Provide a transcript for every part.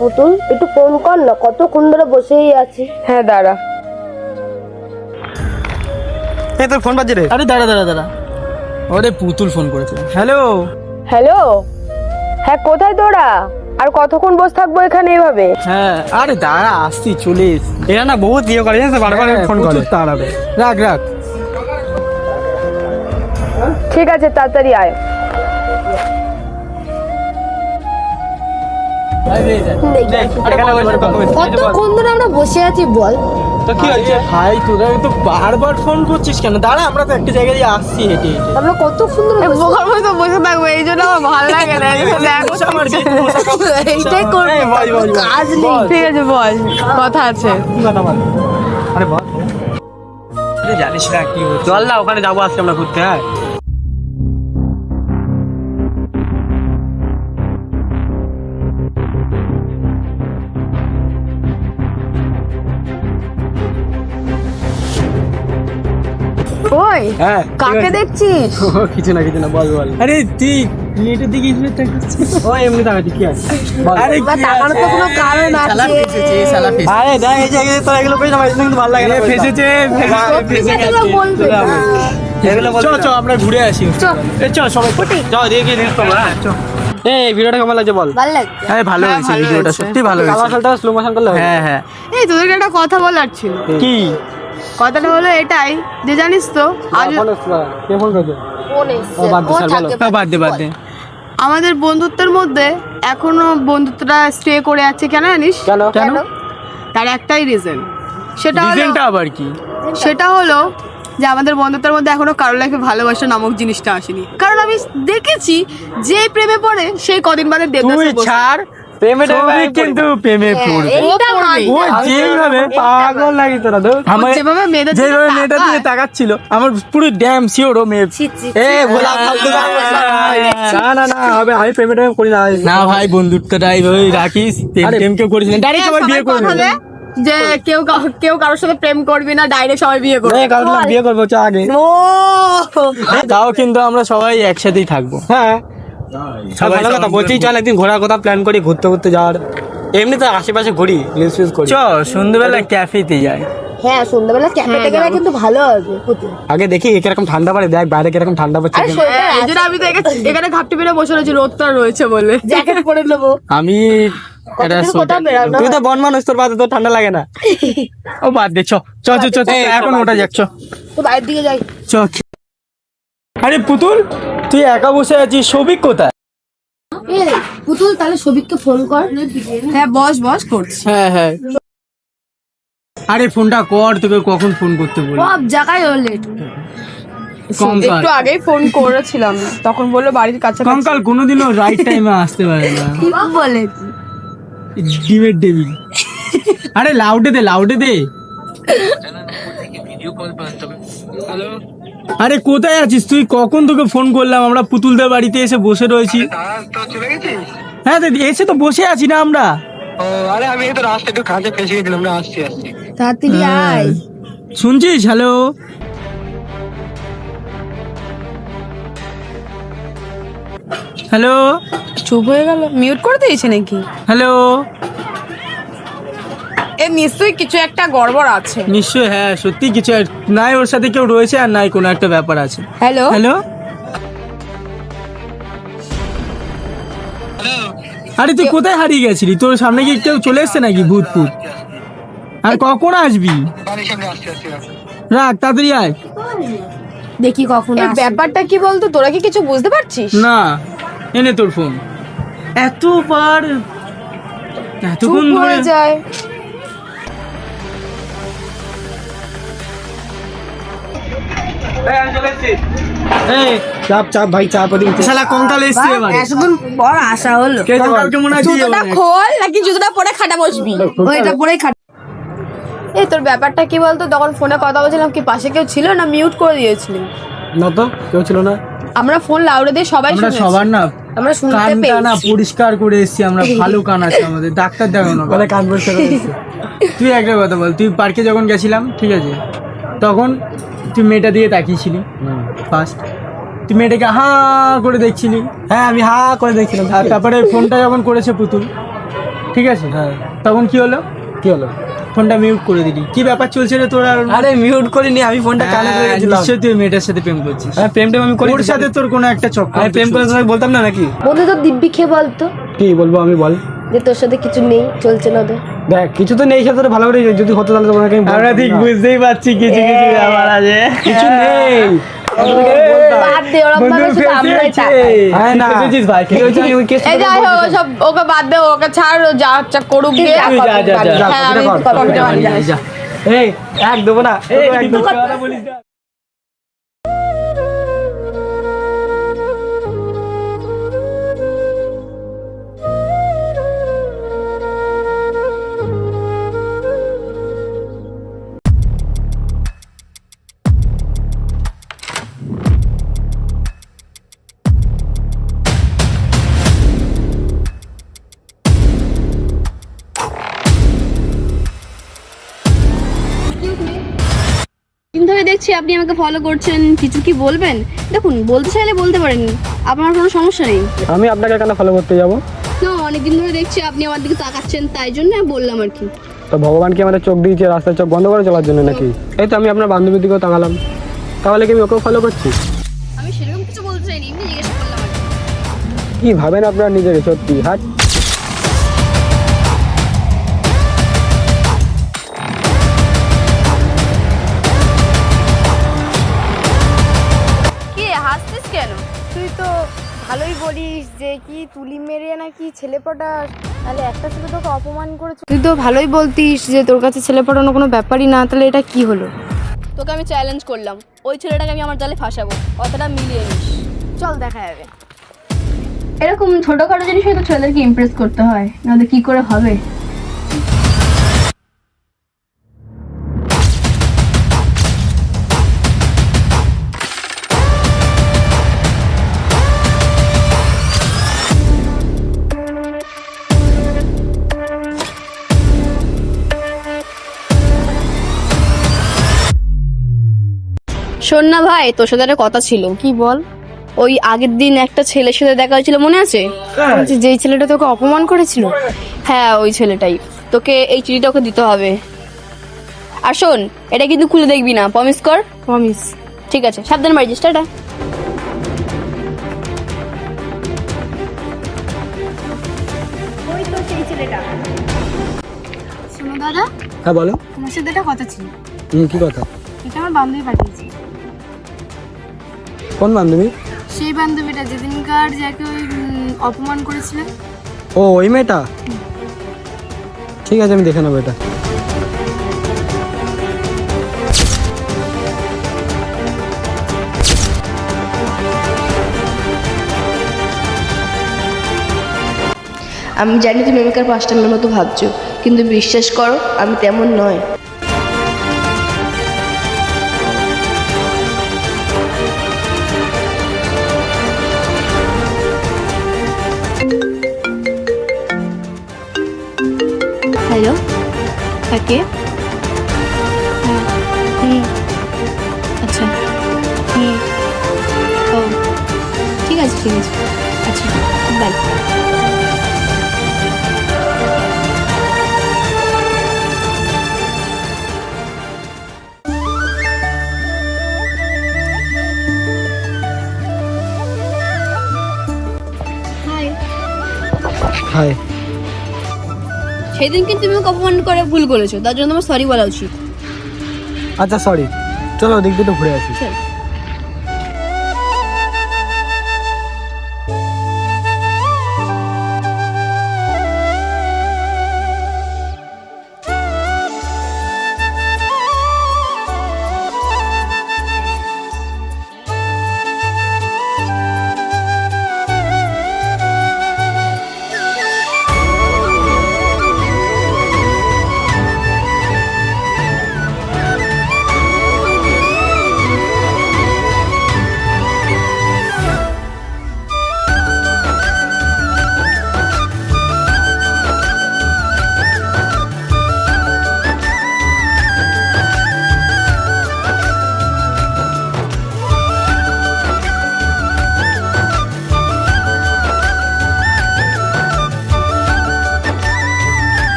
পুতুল একটু ফোন কর না কতক্ষণ ধরে বসেই আছি। হ্যাঁ দাঁড়া। এই তোর ফোন বাজছে রে। আরে দাঁড়া দাঁড়া দাঁড়া। ওরে পুতুল ফোন করেছে। হ্যালো হ্যালো হ্যাঁ কোথায় তোরা? আর কতক্ষণ বসে থাকব এখানে এভাবে? হ্যাঁ আরে দাঁড়া আসছি চলে এরা না বহুত ইয়ে করে জানিস তো, বারবার হ্যাঁ, ফোন করে। প্রচুর তাড়াবে। রাখ রাখ। ঠিক আছে তাড়াতাড়ি আয়। কতক্ষণ ধরে আমরা বসে আছি বল। তো কি হয়েছে? ভাই তোরা তো বারবার ফোন করছিস কেন? দাঁড়া আমরা তো একটা জায়গায় দিয়ে আসছি হেঁটে হেঁটে। আমরা কতক্ষণ ধরে বসে বোকার মতো বসে থাকব এই জন্য আমার ভালো লাগে না। এইটাই করব। কাজ নেই। ঠিক আছে বল। কথা আছে। কথা বল? আরে বল। জানিস না কি। চল না ওখানে যাব আজকে আমরা ঘুরতে হ্যাঁ? ওই হ্যাঁ কাকে দেখছিস? কিছু না কিছু না বল বল। আরে তুই নেটের দিকে ও এমনি তাকাচ্ছি কি আছে? বল। আরে টাকার তো কোনো কারণ আছে। আরে দেখ এই জায়গায় তোর এগুলো আমার কিন্তু ভালো লাগে না ফেসেছে সত্যি কথাগুলো বলবে না। এগুলো চ বলতে। চ আমরা ঘুরে আসি। এ চ সবাই। চ দিয়ে গিয়ে নিউজ করব হ্যাঁ চ এই ভিডিওটা কেমন লাগছে বল? ভালো লাগছে। হ্যাঁ ভালো হ্যাঁ, হয়েছে ভিডিওটা সত্যি ভালো কালার খেলটা স্লো মোশন করলে হ্যাঁ হ্যাঁ। এই তোদেরকে একটা কথা বলার ছিল। কি? কথাটা হলো এটাই যে জানিস তো আজ কে ফোন করেছে? বাদ দে, হ্যাঁ, বাদ দে আমাদের বন্ধুত্বের মধ্যে এখনও বন্ধুত্বটা স্টে করে আছে কেন জানিস? কেন? তার একটাই রিজন সেটা রিজনটা আবার কি? সেটা হলো যে আমাদের বন্ধুত্বের মধ্যে এখনও কারোর লাইফে ভালোবাসা নামক জিনিসটা আসেনি। কারণ আমি দেখেছি যে প্রেমে পড়ে সেই কদিন বাদে দেবদাসে বসে। ছাড় প্রেমে সবই কিন্তু প্রেমে পড়বে। ও যেভাবে পাগল লাগি তোরা ধর আমার যেভাবে মেয়েদের যেভাবে মেয়েটা দিয়ে তাকাচ্ছিল আমার পুরো ড্যাম শিওর ও মেয়ে। ছি, ছি, এ ভোলা ফালতু গান করছে। না না না হবে আমি প্রেমে টেমে করি না না ভাই বন্ধুত্বটাই রাখিস। প্রেম টেম কেউ করিস না। ডাইরেক্ট সবাই বিয়ে করে কথা যে কেউ কেউ কারোর সাথে প্রেম করবি না ডাইরেক্ট সবাই বিয়ে করবে। কারণ বিয়ে করব চ আগে। তাও কিন্তু আমরা সবাই একসাথেই থাকব। হ্যাঁ। ভালো কথা বলছি চল একদিন ঘোরার কথা প্ল্যান করি ঘুরতে ঘুরতে যাওয়ার। এমনি তো আশেপাশে ঘুরি রিলস ফিলস করি। চ সন্ধ্যেবেলা ক্যাফেতে যাই। হ্যাঁ সন্ধ্যাবেলা ক্যাফে হ্যাঁ, যাব। কিন্তু ভালো হবে আগে দেখি কীরকম ঠান্ডা পড়ে দেখ বাইরে কীরকম ঠান্ডা পড়ছে এই জন্য আমি তো এখানে- ঘাপটি পেরে বসে রয়েছি রোদটা রয়েছে বলে। জ্যাকেট পরে নেব। আমি তুই তো বন মানুষ তোর বাদে তো ঠান্ডা লাগে না। ও বাদ দে চ চ চ চ চ, এখন ওটা যাক চ। তো বাইরের দিকে যাই। চ আরে পুতুল তুই একা বসে আছিস সৌভিক কোথায়? পুতুল তাহলে সবিককে ফোন কর। হ্যাঁ বস বস করছি। হ্যাঁ হ্যাঁ। আরে ফোনটা কর তোকে কখন ফোন করতে বলি? সব জায়গায় ও লেট একটু আগেই ফোন করেছিলাম তখন বলল বাড়ির কাছে কঙ্কাল কোনোদিনও রাইট টাইমে আসতে পারে না। কি বলে ডিমের ডেবিল আরে লাউডে দে লাউডে দে। আরে কোথায় আছিস? তুই কখন তোকে ফোন করলাম? আমরা পুতুলদের বাড়িতে এসে বসে রয়েছি। হ্যাঁ দিদি এসে তো বসে আছি না আমরা। আরে আমি তো রাস্তা একটু কাজে ফেসে গেছিলাম না আসছি আসছি। তাড়াতাড়ি আয়। শুনছিস? হ্যালো হ্যালো চুপ হয়ে গেল। মিউট করে দিয়েছে নাকি? হ্যালো এ নিশ্চয়ই কিছু একটা গড়বড় আছে। নিশ্চয়ই হ্যাঁ সত্যি কিছু এক- নাই ওর সাথে কেউ রয়েছে আর নাই কোনো একটা ব্যাপার আছে। হ্যালো হ্যালো আরে তুই কোথায় হারিয়ে গেছিলি? তোর সামনে কি কেউ চলে এসছে নাকি ভূত ফুত আর কখন আসবি? রাখ তাড়াতাড়ি আয়। দেখি কখন এই আসে। ব্যাপারটা কি বলতো? তোরা কি কিছু বুঝতে পারছিস? না এনে তোর ফোন এতবার চুপ এতক্ষণ ধরে হয়ে যায়। এই চাপ চাপ ভাই চাপ ওদিন শালা কঙ্কাল এসছে এবারে। এতক্ষণ পর আসা হলো। কে কঙ্কালকে মনে জুতোটা খোল নাকি জুতোটা পরে খাটা বসবি? ওইটা পরেই খাট এই তোর ব্যাপারটা কি বলতো? তখন ফোনে কথা বলছিলাম কি পাশে কেউ ছিল না? মিউট করে দিয়েছিলি। না তো কেউ ছিল না। আমরা ফোন লাউডে দিয়ে সবাই আমরা সবার না আমরা শুনতে না পরিষ্কার করে এসেছি আমরা ভালো কান আছে আমাদের। ডাক্তার দেখানো বলে কান পরিষ্কার তুই একটা কথা বল তুই পার্কে যখন গেছিলাম ঠিক আছে তখন তুই মেয়েটা দিয়ে তাকিয়েছিলি? ফার্স্ট তুই মেয়েটাকে হা করে দেখছিলি? হ্যাঁ আমি হা করে দেখছিলাম আর তারপরে ফোনটা যখন করেছে পুতুল ঠিক আছে? হ্যাঁ। তখন কি হলো? কি হলো? ফোনটা মিউট করে দিলি। কি ব্যাপার চলছে রে তোর আর? আরে মিউট করিনি আমি ফোনটা কানে ধরে হ্যাঁ, গেছিলাম নিশ্চয়ই তুই মেয়েটার সাথে প্রেম করছিস। হ্যাঁ প্রেম টেম আমি করি ওর সাথে তোর কোনো একটা চক্কর আমি প্রেম করে বলতাম না নাকি? বন্ধু তো দিব্যি খেয়ে বলতো কি বলব আমি বল? যে তোর সাথে কিছু নেই চলছে না ওদের। দেখ কিছু তো নেই সাথে ভালো করে যদি হতো তাহলে তোমাকে আমি আমরা ঠিক বুঝতেই পারছি কিছু কিছু হ্যাঁ। ব্যাপার আছে। কিছু নেই। তোকে বলতাম। বাদ দে ওরকম ভাবে বন্ধু শুধু আমরাই আপনি আমাকে ফলো করছেন কিছু কি বলবেন? দেখুন বলতে চাইলে বলতে পারেন আপনার কোনো সমস্যা নেই। আমি আপনাকে কেন ফলো করতে যাব? না অনেকদিন ধরে দেখছি আপনি আমার দিকে তাকাচ্ছেন তাই জন্য আমি বললাম আর কি। তো ভগবান কি আমাদের চোখ দিয়েছে রাস্তায় চোখ বন্ধ করে চলার জন্য নাকি? এই তো আমি আপনার বান্ধবীর দিকেও তাকালাম। তাহলে কি আমি ওকেও ফলো করছি? আমি সেরকম কিছু বলতে চাইনি এমনি জিজ্ঞেস করলাম কি। কি ভাবেন আপনারা নিজের সত্যি? হাট মেরে নাকি ছেলে পটাস? তাহলে একটা ছেলে তোকে অপমান করেছে। তুই তো ভালোই বলতিস যে তোর কাছে ছেলে পটানো কোনো ব্যাপারই না তাহলে এটা কি হলো? তোকে আমি চ্যালেঞ্জ করলাম। ওই ছেলেটাকে আমি আমার জালে ফাঁসাবো। কথাটা মিলিয়ে নিস। চল দেখা যাবে। এরকম ছোটখাটো জিনিস হয়তো ছেলেদেরকে ইমপ্রেস করতে হয়। নাহলে কি করে হবে? শোন না ভাই তোর সাথে একটা কথা ছিল। কি বল? ওই আগের দিন একটা ছেলের সাথে দেখা হয়েছিল মনে আছে? বলছি যেই ছেলেটা তোকে অপমান করেছিল? হ্যাঁ ওই ছেলেটাই। তোকে এই চিঠিটা ওকে দিতে হবে। আর শোন এটা কিন্তু খুলে দেখবি না প্রমিস কর। প্রমিস ঠিক আছে সাবধান বাড়ি টাটা। ওই তো সেই ছেলেটা। শোনো দাদা হ্যাঁ বলো। তোমার সাথে একটা কথা ছিল। হুম কি কথা? এটা আমার বান্ধবী পাঠিয়েছে। কোন বান্ধবী? সেই বান্ধবীটা যেদিনকার যাকে ওই অপমান করেছিলেন। ও ওই মেয়েটা? ঠিক আছে আমি দেখে নেব এটা। আমি জানি তুমি আমাকে পাঁচটা মেয়ের মতো ভাবছ কিন্তু বিশ্বাস করো আমি তেমন নয়। হ্যালো কাকে হ্যাঁ হুম আচ্ছা হুম ও ঠিক আছে ঠিক আছে আচ্ছা বাই হাই হাই সেদিন কিন্তু তুমি আমাকে অপমান করে ভুল করেছ তার জন্য তোমার সরি বলা উচিত। আচ্ছা সরি চলো ওদিক দিয়ে ঘুরে আসি। চল।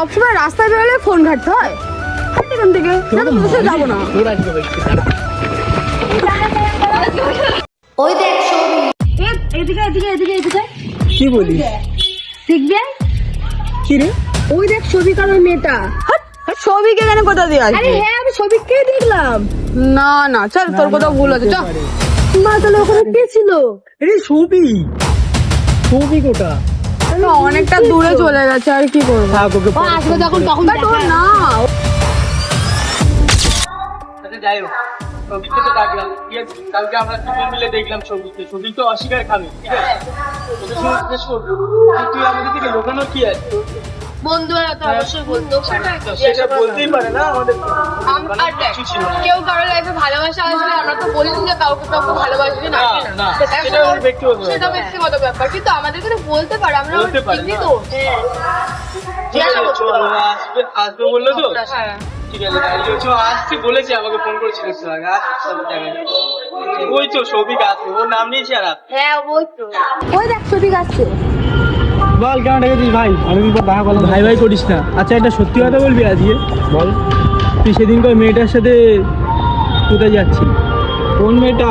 রাস্তায় বেরোলে ফোন ঘাটতে হয়। হাট এখান থেকে না তো সাথে যাব না। এদিকে এদিকে এদিকে এদিকে। কি দেখবে? কি রে? ওই দেখ ছবি কারও মেয়েটা। ছবিকে কেন কোথা দিয়ে আরে আসবে হ্যাঁ আমি ছবিকে দেখলাম। না না চল তোর কোথাও ভুল আছে চল। মা তাহলে ওখানে কে ছিল? আরে ছবি ছবি কোটা অনেকটা দূরে চলে গেছে আর কি করব? থাক ওকে ও আসবে যখন তখন বাট ও না। আচ্ছা যাই হোক। ছবিতে তো ডাকলাম ঠিক আছে কালকে আমরা দুজন মিলে দেখলাম ছবিতে। ছবি তো অস্বীকার খাবে ঠিক আছে? শুনে জিজ্ঞেস তুই আমাদের থেকে লোকানো কি আছে? বন্ধুরা তো অবশ্যই বলতো তো সেটা বলতেই পারে না আমাদের আর দেখ, কিছু ছিল না কেউ কারোর লাইফে ভালোবাসা আসলে আমরা তো বলি না যে কাউকে কাউকে ভালোবাসবি না। সেটা ব্যক্তিগত ব্যাপার। সেটা ব্যক্তিগত ব্যাপার। কিন্তু আমাদেরকে তো বলতে পারে আমরা পারে। তো আছে আসবে আসবে বলল তো? হ্যাঁ। ঠিক আছে আসছে বলেছে আমাকে ফোন করেছিল আসছে ওই তো সৌভিক আসবে ওর নাম নিয়েছি আর হ্যাঁ ওই তো। ওই দেখ ছবি গাচ্ছে বল কেন ডেকেছিস ভাই? পর দেখা করলাম। ভাই ভাই করিস না। আচ্ছা একটা সত্যি কথা বলবি আজকে? বল। তুই সেদিনকার মেয়েটার সাথে কোথায় যাচ্ছি কোন মেয়েটা?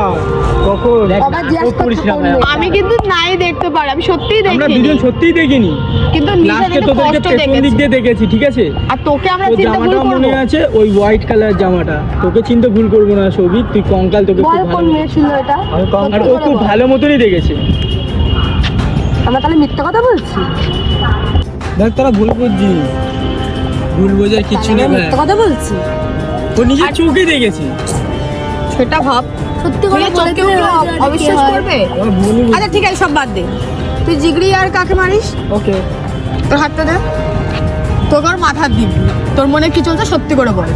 কখন? আবার জিজ্ঞাসা করছে করিস না কোন ভাই। মেয়েটা। আমি কিন্তু নাই দেখতে পারি আমি সত্যিই আমরা দেখিনি। দুজন সত্যিই দেখিনি। কিন্তু লাস্টে তোদেরকে পেছন দিক দিয়ে দেখেছি ঠিক আছে? আর তোকে আমরা চিন্তা ভুল জামাটা মনে করব আছে ওই হোয়াইট কালার জামাটা। তোকে চিনতে ভুল করব না সৌভিক তুই কঙ্কাল তোকে খুব কোন ভালো মেয়ে ছিল এটা? আর ও খুব ভালো মতনই দেখেছে। আমরা তাহলে মিথ্যা কথা বলছি? দেখ তোরা ভুল বুঝছিস। ভুল বোঝার কিচ্ছু নেই মিথ্যা কথা বলছি? ও নিজের চোখে দেখেছি। সেটা ভাব। সত্যি বলে কেউ অবিশ্বাস করবে? আচ্ছা ঠিক আছে সব বাদ দে। তুই জিগড়ি আর কাকে মারিস? ওকে। তোর হাতটা দে। তোকে আর মাথা দিবি তোর মনে কি চলছে সত্যি করে বল।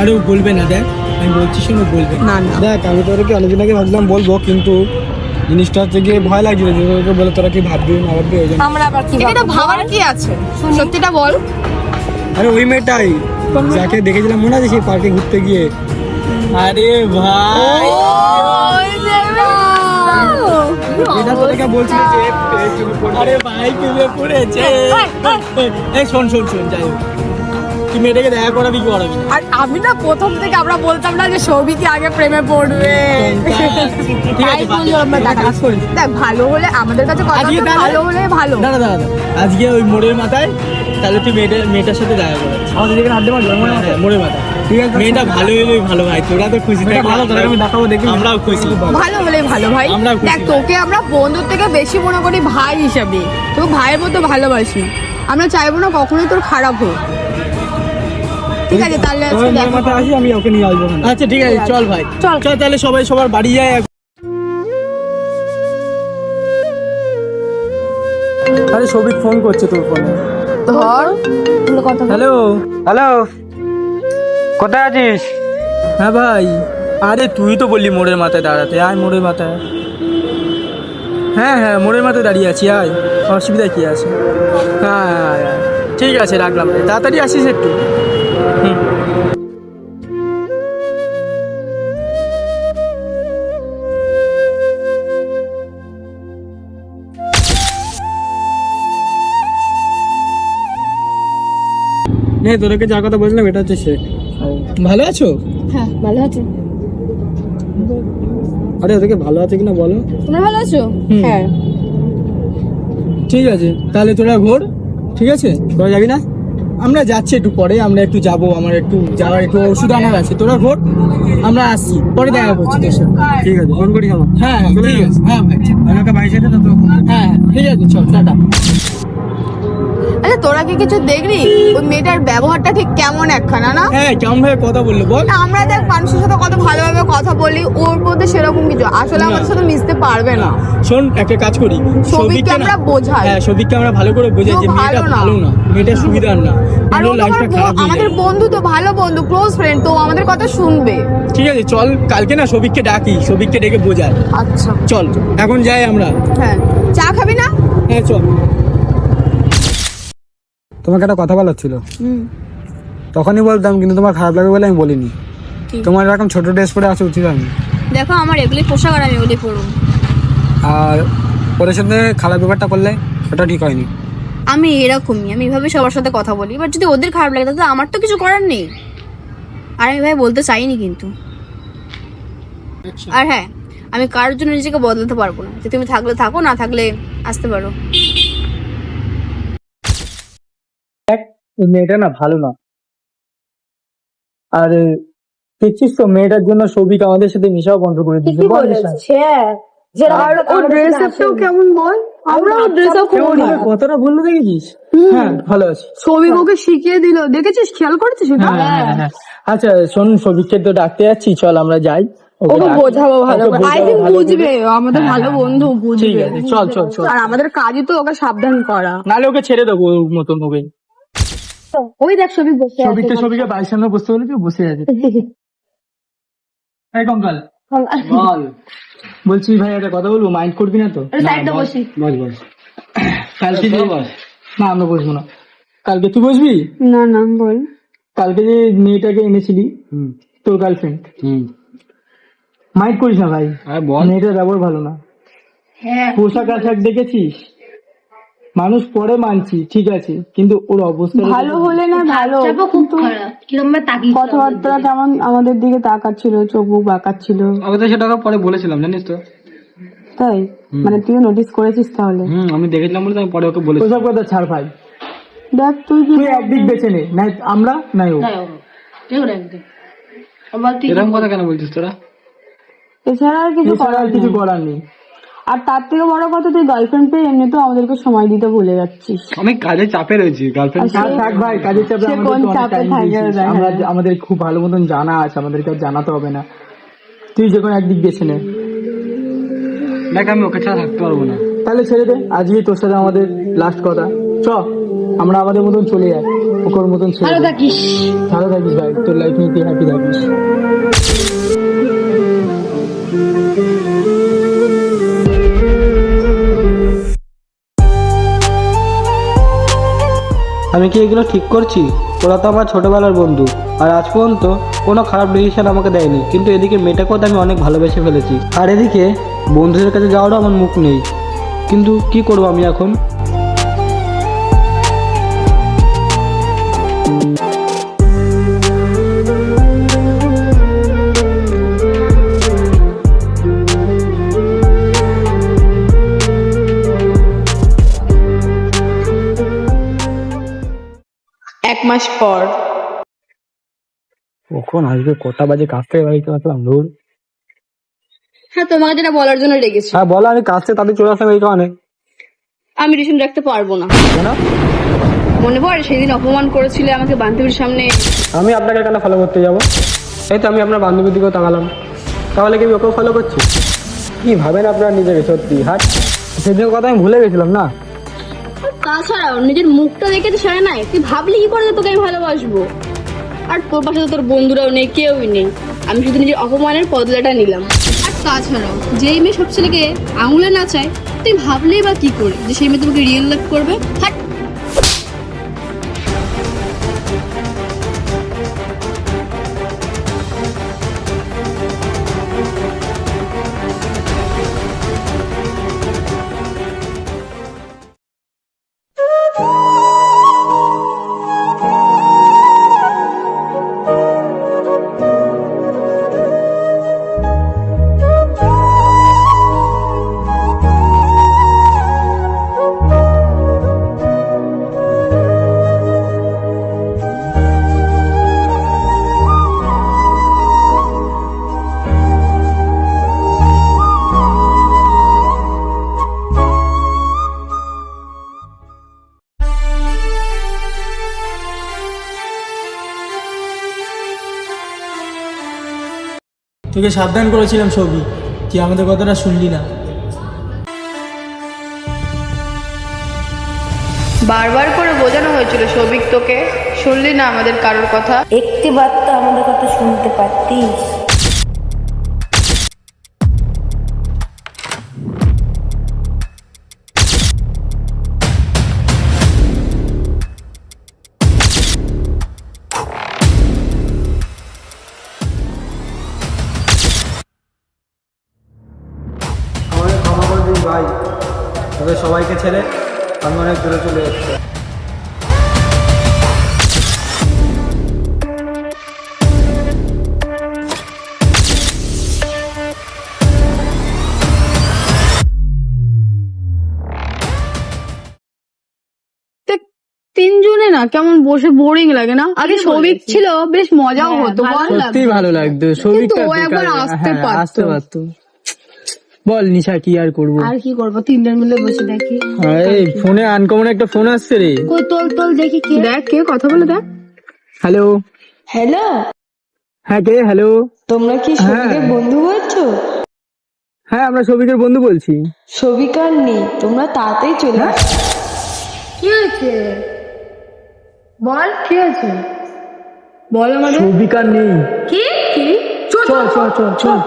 আরে ও বলবে না দেখ। আমি বলছি শোনো বলবে। না না। দেখ আমি তোদেরকে অনেকদিন আগে ভাবছিলাম বলব কিন্তু জিনিসটা হচ্ছে গিয়ে ভয় লাগছিল যে তোদেরকে বলে তোরা কি ভাববি না ভাববি ওই জন্য আমরা আবার কি এটা ভাবার কি আছে সত্যিটা বল আরে ওই মেয়েটাই যাকে দেখেছিলাম মনে আছে সেই পার্কে ঘুরতে গিয়ে আরে ভাই এটা তোদেরকে বলছিল যে। আরে ভাই তুমি পড়েছে এই শোন শোন শোন যাই হোক তুই মেয়েটাকে দেখা করাবি কি করাবি? আর আমি না প্রথম থেকে আমরা বলতাম না যে সৌভিকে আগে প্রেমে পড়বে। ঠিক আছে কাজ করিস। দেখ ভালো হলে আমাদের কাছে কথা আজকে ভালো হলে ভালো। দাঁড়া দাঁড়া। আজকে ওই মোড়ের মাথায় তাহলে তুই মেয়েটার মেয়েটার সাথে দেখা করাচ্ছিস আমাদের যেখানে যাবে না হ্যাঁ, মোড়ের মাথায়। ঠিক আছে। মেয়েটা ভালো হলেই ভালো ভাই তোরা তো খুশি মেয়েটা ভালো আমি দেখাবো দেখবি। আমরাও খুশি। ভালো হলেই ভালো ভাই। দেখ তোকে আমরা বন্ধুর থেকে বেশি মনে করি ভাই হিসাবে। তোকে ভাইয়ের মতো ভালোবাসি। আমরা চাইব না কখনোই তোর খারাপ হোক। ঠিক আছে তাহলে আজকে দেখা মাথায় আসি আমি ওকে নিয়ে আসব আচ্ছা ঠিক আছে চল ভাই। চল। চল তাহলে সবাই সবার বাড়ি যায় আরে সবিক ফোন করছে তোর ফোনে ধর হ্যালো হ্যালো কোথায় আছিস? হ্যাঁ ভাই। আরে তুই তো বললি মোড়ের মাথায় দাঁড়াতে। আয় মোড়ের মাথায়। হ্যাঁ হ্যাঁ মোড়ের মাথায় দাঁড়িয়ে আছি আয়। অসুবিধা কি আছে? হ্যাঁ হ্যাঁ, আয়। ঠিক আছে রাখলাম। তাড়াতাড়ি আসিস একটু। নে তোদেরকে যার কথা বলছিলাম এটা হচ্ছে সে। ভালো আছো? হ্যাঁ ভালো আছো। আরে ওদেরকে ভালো আছে কিনা বলো? তোমরা ভালো আছো? হ্যাঁ। ঠিক আছে তাহলে তোরা ঘোর ঠিক আছে? তোরা যাবি না? আমরা যাচ্ছি একটু পরে আমরা একটু যাব আমার একটু যাওয়ার একটু ওষুধ আনার আছে। তোরা ভোট আমরা আসছি পরে দেখা করছি তোর সাথে। ঠিক আছে ফোন করি হ্যাঁ হ্যাঁ ঠিক আছে। হ্যাঁ করি। হ্যাঁ ঠিক আছে চল টাটা। তোরা কি কিছু দেখলি? ওই মেয়েটার ব্যবহারটা ঠিক কেমন একখানা না? হ্যাঁ কেমন ভাবে কথা বলল বল। আমরা দেখ মানুষের সাথে কত ভালোভাবে কথা বলি ওর মধ্যে সেরকম কিছু। আসলে। আমাদের সাথে মিশতে পারবে না। শোন একটা কাজ করি। সৌভিককে না- আমরা বোঝাই। হ্যাঁ সৌভিককে আমরা ভালো করে বোঝাই যে মেয়েটা ভালো না। মেয়েটা সুবিধার না। আর আমাদের বন্ধু তো ভালো বন্ধু ক্লোজ ফ্রেন্ড তো আমাদের কথা শুনবে। ঠিক আছে চল কালকে না সৌভিককে ডাকি সৌভিককে ডেকে বোঝাই। আচ্ছা। চল এখন যাই আমরা। হ্যাঁ। চা খাবি না? হ্যাঁ চল। তোমাকে একটা কথা বলার ছিল। তখনই বলতাম কিন্তু তোমার খারাপ লাগে বলে আমি বলিনি। তোমার এরকম ছোট ড্রেস পরে আসা উচিত আমি। দেখো আমার এগুলি পোশাক আর আমি এগুলি পরব। আর ওদের সাথে খারাপ ব্যাপারটা করলে ওটা ঠিক হয়নি। আমি এরকমই আমি এভাবে সবার সাথে কথা বলি। এবার যদি ওদের খারাপ লাগে তাহলে আমার তো কিছু করার নেই। আর আমি ভাই বলতে চাইনি কিন্তু। আর হ্যাঁ আমি কারোর জন্য নিজেকে বদলাতে পারব না। যে তুমি থাকলে থাকো না থাকলে আসতে পারো। এই মেয়েটা না ভালো না। আর দেখছিস তো মেয়েটার জন্য সৌভিক আমাদের সাথে মিশাও বন্ধ করে দিয়েছে বল মিশা। আর ও ড্রেস আপটাও কেমন বল? আমরাও ড্রেস আপ কেমন করি ভাবে কতটা বলল দেখেছিস? হ্যাঁ ভালো আছি। ছবি ওকে শিখিয়ে দিল। দেখেছিস? খেয়াল করেছিস হ্যাঁ, হ্যাঁ, হ্যাঁ। আচ্ছা শোন সৌভিককে তো ডাকতে যাচ্ছি চল আমরা যাই। ওকে ওকে ডাক- বোঝাবো ভালো ওকে করে আই বোঝাবো থিঙ্ক ভালো করে। বুঝবে ও আমাদের হ্যাঁ, ভালো হ্যাঁ, বন্ধু ঠিক বুঝবে। আছে চল চল চল। আর আমাদের কাজই তো ওকে সাবধান করা। নাহলে ওকে ছেড়ে দেবো ওর মতন ওকে। ওই দেখ ছবি বসে আছে সামনে বসতে বলেছি বসে আছে? এই কঙ্কাল। বল। বলছি ভাই একটা কথা বলব? মাইন্ড করবি না তো? বস। বস কালকে যে না আমরা বসবো না। কালকে তুই বসবি? না না বল। কালকে যে মেয়েটাকে এনেছিলি হুম। তোর গার্লফ্রেন্ড হুম। মাইন্ড করিস না ভাই। আর বল। মেয়েটার ব্যবহার ভালো না। পোশাক আশাক দেখেছিস? মানুষ পরে মানছি ঠিক আছে কিন্তু ওর অবস্থা ভালো হলে না ভালো কথাবার্তা কেমন আমাদের দিকে তাকাচ্ছিল চোখ মুখ বাঁকাচ্ছিল। আমি তো সেটা পরে বলেছিলাম জানিস তো? তাই? মানে তুই নোটিস করেছিস তাহলে? হুম আমি দেখেছিলাম বলে তো আমি পরে ওকে বলেছি। ওসব কথা ছাড় ভাই। দেখ তুই কি তুই একদিক বেছে নে নাই আমরা নাই ও। এরকম কথা কেন বলছিস তোরা? এছাড়া আর কিছু করার কিছু করার নেই। আর তার থেকে বড় কথা তুই গার্লফ্রেন্ড পেয়ে এমনিতেও আমাদেরকে সময় দিতে ভুলে যাচ্ছিস। আমি কাজে চাপে রয়েছি গার্লফ্রেন্ড থাক ভাই কাজের চাপে আমরা আমাদের খুব ভালো মতন জানা আছে আমাদেরকে আর জানাতে হবে না। তুই যে কোনো একদিক বেছে নে। দেখ আমি ওকে ছাড়া থাকতে পারব না। তাহলে ছেড়ে দে আজকে তোর সাথে আমাদের লাস্ট কথা। চ আমরা আমাদের মতন চলে যাই ওর মতন ছেড়ে ভালো থাকিস। ভালো থাকিস ভাই তোর লাইফ নিয়ে তুই হ্যাপি থাকিস। আমি কি এগুলো ঠিক করছি? ওরা তো আমার ছোটোবেলার বন্ধু। আর আজ পর্যন্ত কোনো খারাপ ডিসিশন আমাকে দেয়নি। কিন্তু এদিকে মেয়েটাকেও তো আমি অনেক ভালোবেসে ফেলেছি। আর এদিকে বন্ধুদের কাছে যাওয়ারও আমার মুখ নেই। কিন্তু কি করব আমি এখন? মাস পর। কখন আসবে? কটা বাজে? কাজ থেকে বাড়িতে আসলাম ধর। হ্যাঁ তোমাকে যেটা বলার জন্য রেগেছি হ্যাঁ বলো আমি কাজ থেকে তাদের চলে আসলাম এই কারণে আমি রিসেন্ট রাখতে পারব না। কেন? মনে পড়ে সেদিন অপমান করেছিলে আমাকে বান্ধবীর সামনে। আমি আপনাকে কেন ফলো করতে যাব? এই তো আমি আপনার বান্ধবীর দিকেও তাকালাম। তাহলে কি আমি ওকেও ফলো করছি? কি ভাবেন আপনার নিজেকে সত্যি? হাট সেদিনের কথা আমি ভুলে গেছিলাম না? তাছাড়াও নিজের মুখটা দেখে তো সেরে নাই। তুই ভাবলি কি করে তোকে আমি ভালোবাসবো? আর তোর পাশে তো তোর বন্ধুরাও নেই, কেউই নেই। আমি শুধু নিজের অপমানের বদলাটা নিলাম। আর তাছাড়াও, যেই মেয়ে সব ছেলেকে আঙুলে না চায় তুই ভাবলেই বা কি করে যে সেই মেয়ে তোমাকে রিয়েল লাভ করবে? হাট তোকে সাবধান করেছিলাম সবই তুই আমাদের কথাটা শুনলি না। বারবার করে বোঝানো হয়েছিল সৌভিক তোকে শুনলি না আমাদের কারোর কথা। একটি বার্তা তো আমাদের কথা শুনতে পারতিস? না? কেমন বসে বোরিং লাগে না? আগে সৌভিক ছিল বেশ মজাও হতো বল। সত্যি ভালো লাগতো। কিন্তু একবার আসতে হ্যাঁ, পারতো। আসতে পারতো। বল নিশা কি আর করব? আর কি করব? তিনজন মিলে বসে দেখি। এই ফোনে আনকমন একটা ফোন আসছে রে। কই তোল তোল দেখি কি। দেখ কে কথা বলে দেখ। হ্যালো হ্যালো হ্যাঁ কে? হ্যালো তোমরা কি সবিকের বন্ধু বলছো? হ্যাঁ আমরা সৌভিকের বন্ধু বলছি। সবিকার নেই তোমরা তাড়াতাড়ি চলে আসো। কি হয়েছে? বল কি হয়েছে? বল আমাদের। সৌভিক আর নেই। কি? কি? চল চল চল চল।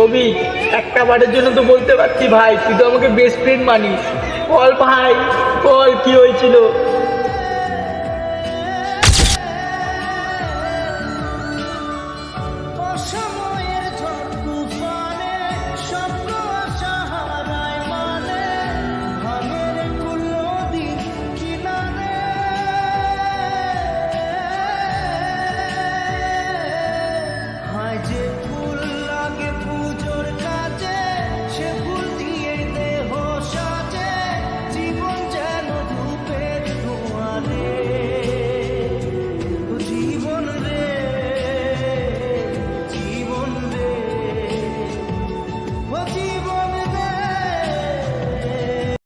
সৌভিক একটা বারের জন্য তো বলতে পারছি ভাই, তুই তো আমাকে বেস্ট ফ্রেন্ড মানিস। বল ভাই, বল কি হয়েছিল?